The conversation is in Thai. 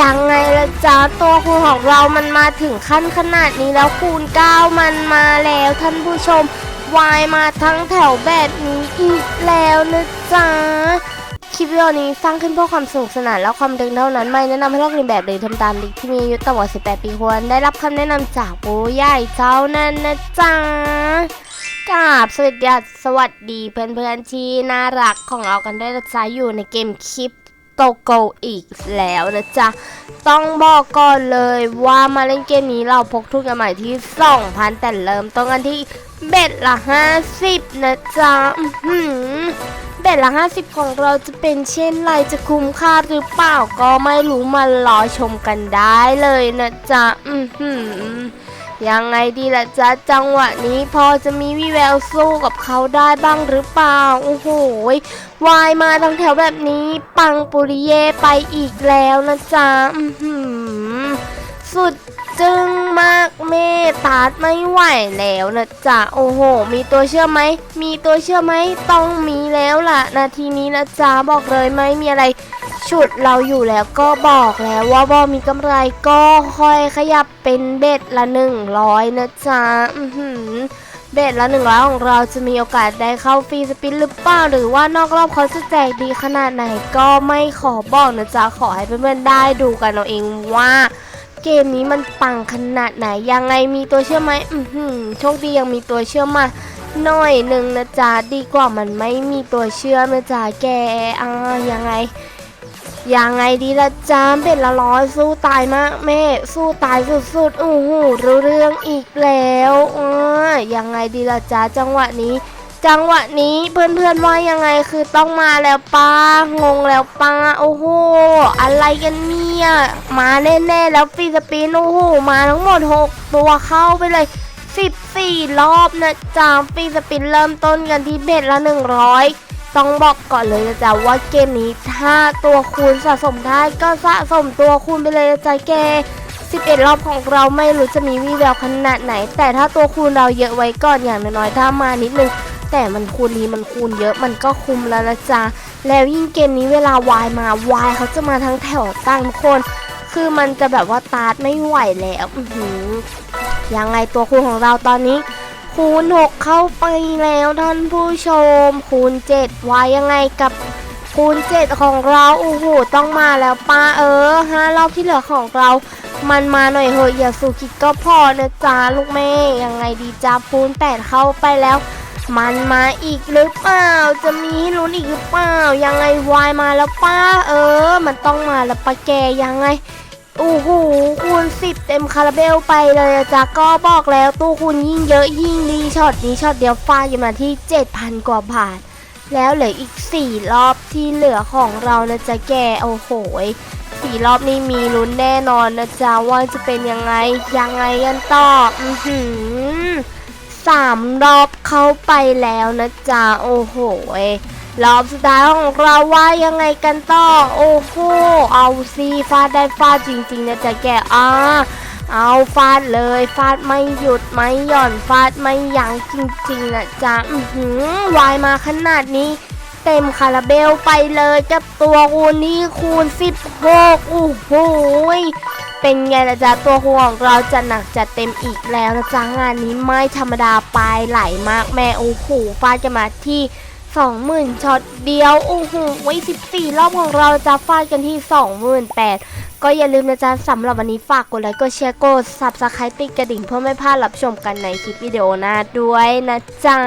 ยังไงละจ๊ะตัวคูณของเรามันมาถึงขั้นขนาดนี้แล้วคูณ 9 มันมาแล้วท่านผู้ชมวายมาทั้งแถวแบบนี้อีกแล้วนะจ๊ะคลิปวิดีโอนี้สร้างขึ้นเพื่อความสนุกสนานและความดึงเท่านั้นไม่แนะนำให้ลอกเลียนแบบหรือทำตามเด็กที่มีอายุต่ำกว่า 18 ปีควร ได้รับคำแนะนำจากผู้ใหญ่เจ้านั้นนะจ๊ะกราบสวัสดีสวัสดีเพื่อนๆที่น่ารักของเรากันด้วยนะจ๊ะอยู่ในเกมคลิป โตโกอีกแล้วนะจ๊ะ ต้องบอกก่อนเลยว่ามาเล่นเกมนี้เราพกทุนกันใหม่ที่ 2,000 แต่เริ่มต้นกันที่เบ็ดละ 50 นะจ๊ะเบ็ดละ 50 ของเราจะเป็นเช่นไรจะคุ้มค่าหรือเปล่าก็ไม่รู้มารอชมกันได้เลยนะจ๊ะ อือหือ ยังไงดีล่ะจ๊ะจังหวะนี้พอจะมีวิแววสู้กับเขาได้บ้างหรือเปล่า โอ้โหวายมาทั้งแถวแบบนี้ ปังปุริเยไปอีกแล้วนะจ๊ะสุดจึงมากเมตาดไม่ไหวแล้วนะจ๊ะโอ้โห มีตัวเชื่อไหม มีตัวเชื่อไหมต้องมีแล้วล่ะ นาทีนี้นะจ๊ะบอกเลยไม่มีอะไร ฉุดเราอยู่แล้วก็บอกแล้วว่าบอมีกำไรก็ค่อยขยับเป็นเบ็ดละหนึ่งร้อยนะจ๊ะเบ็ดละหนึ่งร้อยของเราจะมีโอกาสได้เข้าฟรีสปินหรือเปล่า หรือว่านอกรอบเขาจะแจกดีขนาดไหนก็ไม่ขอบอกนะจ๊ะ ขอให้เพื่อนๆได้ดูกันเอาเองว่าเกมนี้มันปังขนาดไหนยังไงมีตัวเชื่อไหมอือหือโชคดียังมีตัวเชื่อมาหน่อยหนึ่งนะจ๊ะ ดีกว่ามันไม่มีตัวเชื่อมนะจ๊ะแกอ่ายังไง ยังไงดีละจ้าเป็นละร้อยสู้ตายมากแม่ สู้ตายสุดๆโอ้โหรู้เรื่องอีกแล้วเออยังไงดีละจ้าจังหวะนี้ จังหวะนี้เพื่อนๆว่ายังไงคือต้องมาแล้วป้างงแล้วป้าโอ้โหอะไรกันเนี่ยมาแน่ๆแล้วฟีสปินโอ้โหมาทั้งหมด 6 ตัวเข้าไปเลย 14 รอบนะจ๊ะฟรีสปินเริ่มต้นกันที่เบ็ดละ100 ต้องบอกก่อนเลยนะจ๊ะว่าเกมนี้ถ้าตัวคูณสะสมได้ก็สะสมตัวคูณไปเลยจ๊ะแก11 รอบของเราไม่รู้จะมีวี่แววขนาดไหน แต่ถ้าตัวคูณเราเยอะไว้ก่อนอย่างน้อยๆถ้ามานิดนึงแต่มันคูณนี้มันคูณเยอะมันก็คุมแล้วนะจ๊ะแล้วยิ่งเกมนี้เวลาวายมาวายเขาจะมาทั้งแถวตั้งคน คือมันจะแบบว่าตาร์ทไม่ไหวแล้วยังไงตัวคูณของเราตอนนี้ คูณ 6 เข้าไปแล้วท่านผู้ชม คูณ 7 ไว้ยังไงกับคูณ 7 ของเราโอ้โหต้องมาแล้วป้าเออห้ารอบที่เหลือของเรา มันมาหน่อยเหอะอย่าสู่คิดก็พอนะจ๊ะลูกแม่ยังไงดีจ้าคูณ 8 เข้าไปแล้วมันมาอีกหรือเปล่า จะมีให้ลุ้นอีกหรือเปล่า ยังไงวายมาแล้วป้า เออ มันต้องมาแล้วป้าแกยังไง โอ้โหคูณสิบเต็มคาราเบลไปเลยอะจ้ะก็บอกแล้วตู้คูณยิ่งเยอะยิ่งดีช็อตนี้ช็อตเดียวฟาดอยู่มาที่ 7,000 กว่าบาท แล้วเหลืออีก 4 รอบที่เหลือของเรานะจ๊ะแกโอ้โหยสี่รอบนี้มีลุ้นแน่นอนนะจ๊ะว่าจะเป็นยังไงยังไงกันต่ออือหือสามรอบเข้าไปแล้วนะจ๊ะโอ้โห รอบสุดท้ายของเราว่ายังไงกันต่อ โอ้โหเอาซีฟาดได้ฟาดจริงๆนะจ๊ะแกอ่าเอาฟาดเลยฟาดไม่หยุดไม่หย่อนฟาดไม่ยั้งจริงๆนะจ๊ะอือหือวายมาขนาดนี้ เต็มคาราเบลไปเลยกับตัวคูณนี้คูณ16โอ้โหเป็นไงล่ะจ๊ะตัวคูของเราจะหนักจัดเต็มอีกแล้วนะจ๊ะงานนี้ไม่ธรรมดาปลายไหลมากแม่โอ้โหฟาดกันมาที่ 20,000ช็อตเดียวโอ้โหไว้14 รอบของเราจะฟาดกันที่ 28,000ก็อย่าลืมนะจ๊ะสำหรับวันนี้ฝากกดไลค์กดแชร์กด subscribe ติดกระดิ่งเพื่อไม่พลาดรับชมกันในคลิปวิดีโอหน้าด้วยนะจ๊ะ